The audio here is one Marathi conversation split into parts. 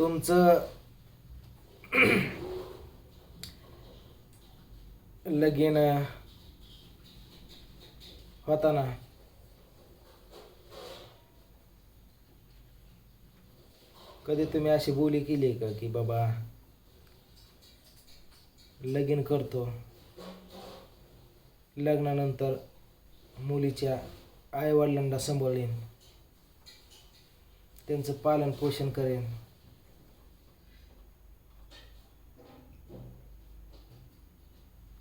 तुमचं लगीन होता ना कधी तुम्ही अशी बोली केली का की बाबा लगीन करतो. लग्नानंतर मुलीच्या आईवडिलांना सांभाळीन. त्यांचं पालन पोषण करेन.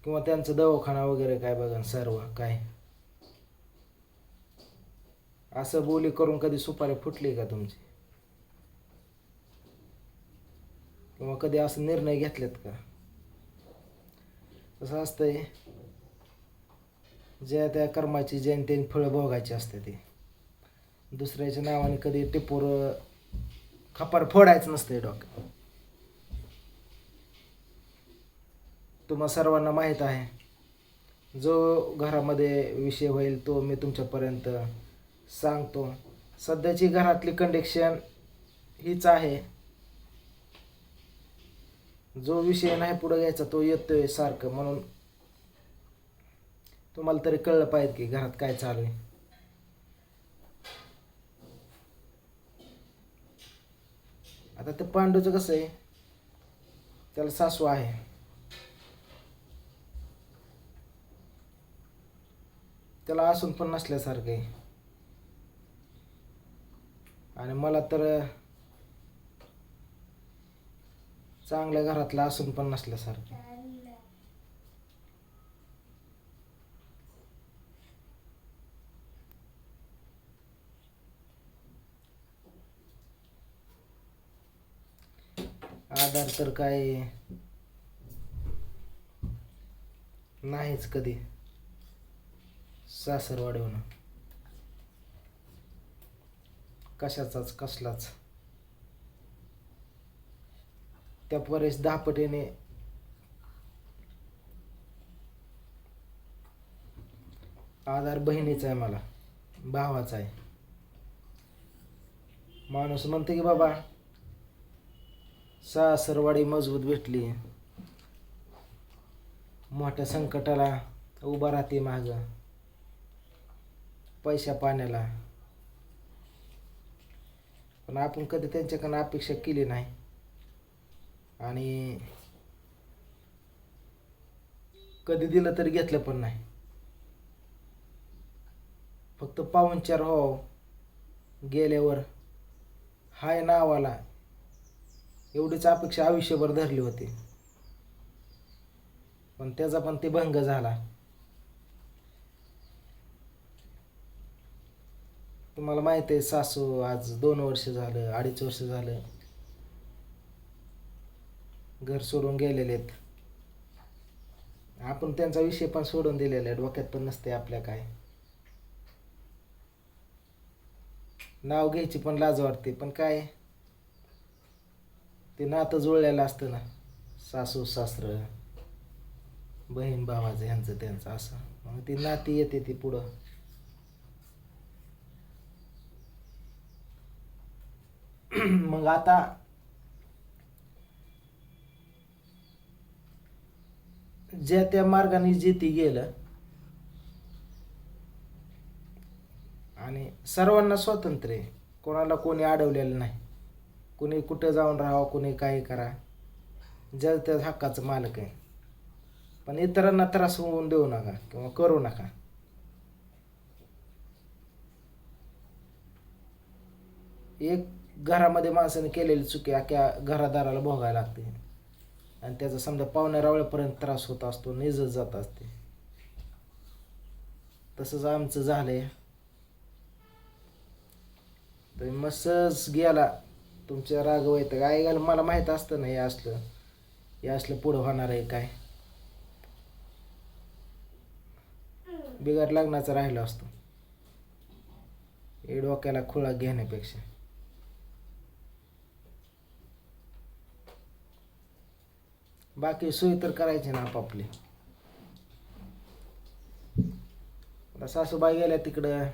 किंवा त्यांचं दवाखाना वगैरे काय बघा सर्व काय? असं बोली करून कधी सुपारी फुटली का तुमची? किंवा कधी असं निर्णय घेतलेत का? तसं असतंय. ज्या त्या कर्माची जयंती फळं भोगायची असते ती. दुसऱ्याच्या नावाने कधी टिपूर खपार फोडायचं नसतंय डॉक्टर तुम्हा सर्वांना माहीत आहे. जो घरामध्ये विषय होईल तो मी तुमच्यापर्यंत सांगतो. सध्याची घरातली कंडिक्शन हीच आहे. जो विषय नाही पुढे घ्यायचा तो येतोय सारखं म्हणून तुम्हाला तरी कळलं पाहिजे की घरात काय चालू आहे. आता ते पांडूचं कसं आहे? त्याला सासू आहे. त्याला असून पण नसल्यासारखं आहे. आणि मला तर चांगल्या घरातलं असून पण नसल्यासारखं आधार तर काय नाहीच कधी. सासर वाढवणं कशाचाच कसलाच. त्या परेश दहापटीने आधार बहिणीचा आहे मला भावाचा आहे. माणूस म्हणते की बाबा सासरवाडी मजबूत भेटली. मोठ्या संकटाला उभा राहते मागं. पैशा पाण्याला. पण आपण कधी त्यांच्याकडनं अपेक्षा केली नाही. आणि कधी दिलं तरी घेतलं पण नाही. फक्त पाहुणचार हो गेल्यावर हाय नावाला एवढीच अपेक्षा आयुष्यभर धरली होती. पण त्याचा पण ते भंग झाला. तुम्हाला माहिती आहे सासू आज दोन वर्ष झालं अडीच वर्ष झालं. घर सोडून गेलेले आहेत. आपण त्यांचा विषय पण सोडून दिलेला आहे डोक्यात पण नसते आपल्या काय. नाव घ्यायची पण लाज वाटते पण काय? ते नातं जुळलेलं असतं ना. सासू सासर बहीण भावाचं ह्यांचं त्यांचं असं. मग ती नाती येते ती पुढं. मग आता ज्या त्या मार्गाने जे ती गेलं आणि सर्वांना स्वातंत्र्य आहे. कोणाला कोणी अडवलेलं नाही. कोणी कुठं जाऊन राहावं कोणी काही करा ज्या त्या हक्काचं मालक आहे. पण इतरांना त्रास होऊन देऊ नका किंवा करू नका. एक घरामध्ये माणसाने केलेली चुकी अख्या घरादाराला भोगायला लागते. आणि त्याचा समजा पाहुण्या रावळ्यापर्यंत त्रास होत असतो निजत जात असते. तसंच आमचं झालंय. तर मग सहज गेला तुमच्या रागव येतं काय गेलं मला माहीत असतं ना हे असलं हे असलं पुढं होणार आहे काय? बिगाड लग्नाचा राहिला असतो. हे डोक्याला खुळा घेण्यापेक्षा. बाकी सोय तर करायची ना आपापली. आता सासूबाई गेल्या तिकडं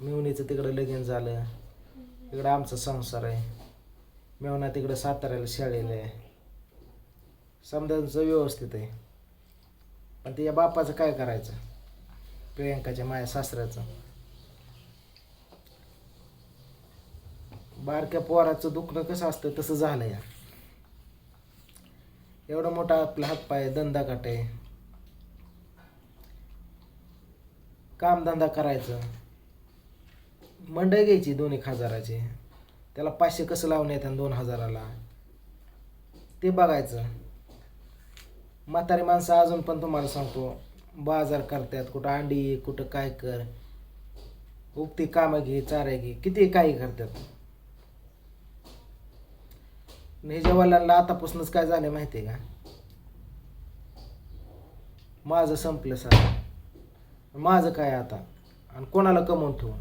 मेवणीचं तिकडं लगीन झालं. इकडं आमचा संसार आहे. मेवना तिकडं साताऱ्याला शाळेला आहे. समजांचं व्यवस्थित आहे. पण तिच्या बापाचं काय करायचं? प्रियंकाच्या माया सासऱ्याचं. बारक्या पोराचं दुखणं कसं असतं तसं झालं या. एवढा मोठा आपला हातपाय धंदा काटे. कामधंदा करायचं. मंडई घ्यायची दोन एक हजाराची त्याला पाचशे कसं लावून येतं दोन हजाराला? ते बघायचं. म्हातारी माणसं अजून पण तुम्हाला सांगतो बाजार करतात कुठं अंडी कुठं काय कर. उगती कामं घे चारे घे किती काही करतात. ह्याच्या वडिलांना आतापासूनच काय झालं माहिती आहे का? माझं संपलं सर. माझं काय आता? आणि कोणाला कमवून ठेवू?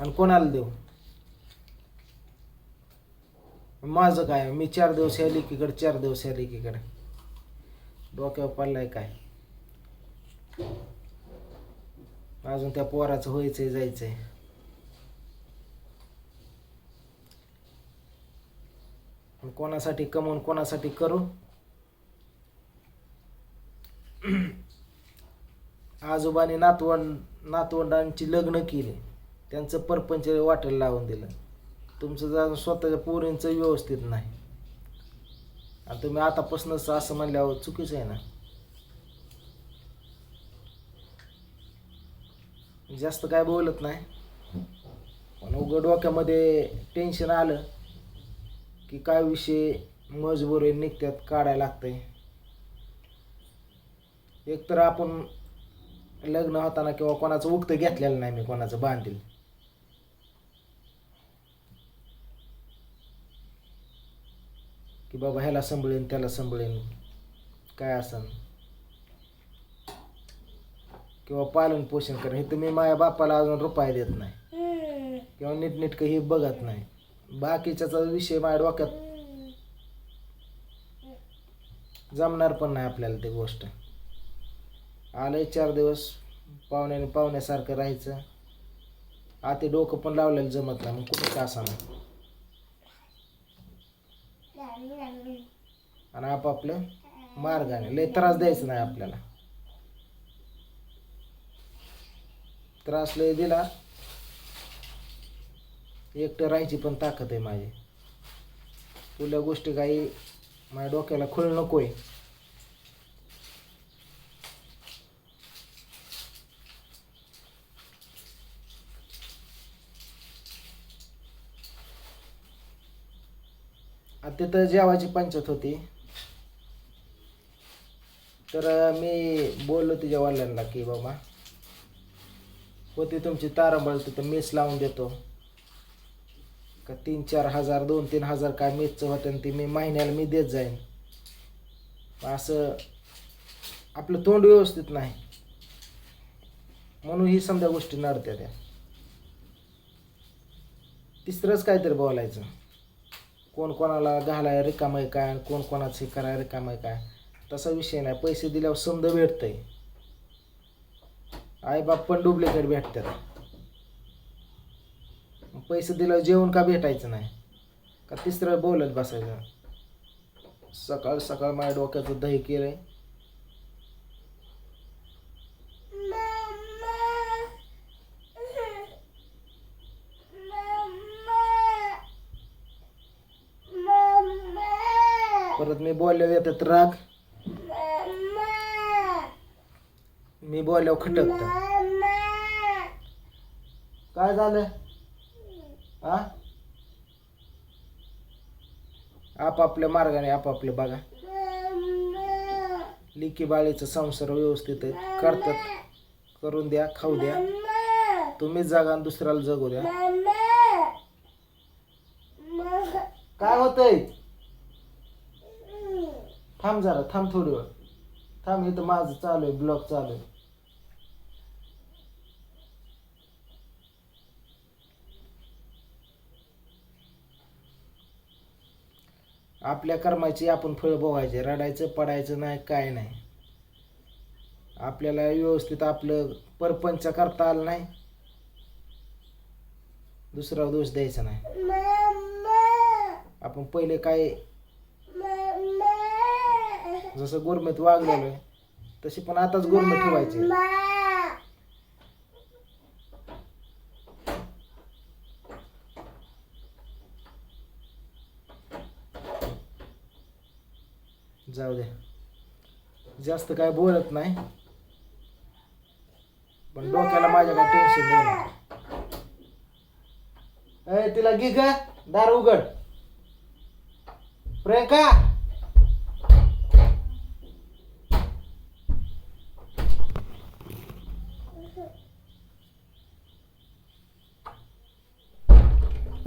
आणि कोणाला देऊ? माझं काय? मी चार दिवस या लेकीकडे चार दिवस या लेकीकडे. डोक्यावर पडलाय काय? अजून त्या पोराचं व्हायचंय जायचंय. कोणासाठी कमवून कोणासाठी करू? आजोबाने नातवंड नातवंडांची लग्न केली. त्यांचं परपंच वाटेल लावून दिलं. तुमचं जा स्वतःच्या पोरींचं व्यवस्थित नाही. आणि तुम्ही आतापासूनच असं म्हणल्यावर चुकीचं आहे ना? जास्त काय बोलत नाही. पण उघड डोक्यामध्ये टेन्शन आलं. की काय विषय मजबुरी निघत्यात काढायला लागतंय. एकतर आपण लग्न होताना किंवा कोणाचं उक्त घेतलेलं नाही मी कोणाचं बांधील की बाबा ह्याला सांभाळेन त्याला सांभाळेन. काय असन? किंवा पालन पोषण करेन हे तुम्ही माझ्या बापाला अजून रुपये देत नाही. किंवा नीटनीटकं हे बघत नाही. बाकीच्याचा विषय माझ्या डोक्यात जमणार पण नाही आपल्याला ती गोष्ट. आलंय चार दिवस पाहुण्याने पाहुण्यासारखं राहायचं. आते डोकं पण लावलेलं जमत नाही मग कुठं का असा आणि आपापलं मार्गाने. लय त्रास द्यायचा नाही आपल्याला. त्रास लय दिला. एकटं राहायची पण ताकद आहे माझी. तुला गोष्टी काही माझ्या डोक्याला खुळ नको आता तिथं जेवाची पंचायत होती. तर मी बोललो तुझ्या वडिलांना की बाबा होती तुमची तारांबळ तिथं मेस लावून देतो. का तीन चार हजार दोन तीन हजार काय मेसचं होतं आणि ते मी महिन्याला मी देत जाईन. असं आपलं तोंड व्यवस्थित नाही. म्हणून ही समजा गोष्टी नडत्या त्या. तिसरंच काहीतरी बोलायचं. कोण कोणाला घालाय रिकाम आहे काय आणि कोण कोणाचं हे कराय रिकाम आहे काय? तसा विषय नाही. पैसे दिल्यावर समजा भेटतंय. आई बाप पण डुप्लिकेट भेटतात. पैसे दिल्यावर जेवण का भेटायचं नाही? का तिसरं बोलत बसायचं? सकाळ सकाळ माझ्या डोक्याचं दही केलंय. परत मी बोलल्यावर येतात राग. मी बोलल्यावर खटकत. काय झालं? आ आपापल्या मार्गाने आपापलं बघा. लिकी बाळीचा संसार व्यवस्थित आहे. करतात. करून द्या खाऊ द्या. तुम्हीच जागा आणि दुसऱ्याला जगू द्या. काय होतंय? थांब जरा थांब थोडी वेळ. थांब इथं माझं चालू आहे ब्लॉग चालू आहे. आपल्या कर्माची आपण फळं भोगायचे रडायचं पडायचं नाही काय नाही. आपल्याला व्यवस्थित आपलं परपंच करता आलं नाही. दुसरा दोष द्यायचा नाही. आपण पहिले काय जसं गोरमेत वागलेलो आहे तशी पण आताच गोरमेत ठेवायचे. जास्त काय बोलत नाही. पण डोक्याला माझ्या काय टेन्शन देऊ नका तिला घे दार उघड. प्रियंका!